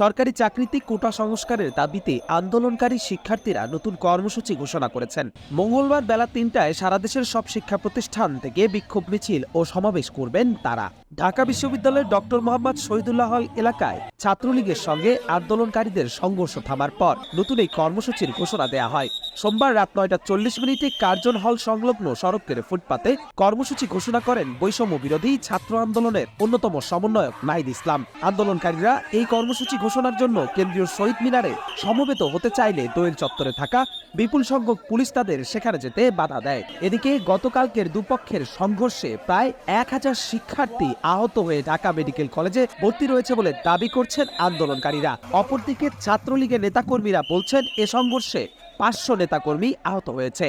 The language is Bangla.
সরকারি চাকরিতে কোটা সংস্কারের দাবিতে আন্দোলনকারী শিক্ষার্থীরা নতুন কর্মসূচি ঘোষণা করেছেন। মঙ্গলবার বেলা তিনটায় সারা দেশের সব শিক্ষা প্রতিষ্ঠান থেকে বিক্ষোভ মিছিল ও সমাবেশ করবেন তারা। ঢাকা বিশ্ববিদ্যালয়ের ডক্টর মোহাম্মদ শহীদুল্লাহ হল এলাকায় ছাত্রলীগের সঙ্গে আন্দোলনকারীদের সংঘর্ষ থামার পর নতুন এই কর্মসূচির ঘোষণা দেয়া হয়। সোমবার রাত নয়টা চল্লিশ মিনিটে কার্জন হল সংলগ্ন সড়কের ফুটপাতে কর্মসূচি ঘোষণা করেন বৈষম্য বিরোধী ছাত্র আন্দোলনের অন্যতম সমন্বয়ক নাহিদ ইসলাম। আন্দোলনকারীরা এই কর্মসূচি ঘোষণার জন্য কেন্দ্রীয় শহীদ মিনারে সমবেত হতে চাইলে দোয়েল চত্বরে থাকা বিপুল সংখ্যক পুলিশ তাদের সেখানে যেতে বাধা দেয়। এদিকে গতকালকের দুপক্ষের সংঘর্ষে প্রায় এক হাজার শিক্ষার্থী আহত হয়ে ঢাকা মেডিকেল কলেজে ভর্তি রয়েছে বলে দাবি করছেন আন্দোলনকারীরা। অপরদিকে ছাত্রলীগের নেতাকর্মীরা বলছেন, এ সংঘর্ষে পাঁচশো নেতাকর্মী আহত হয়েছে।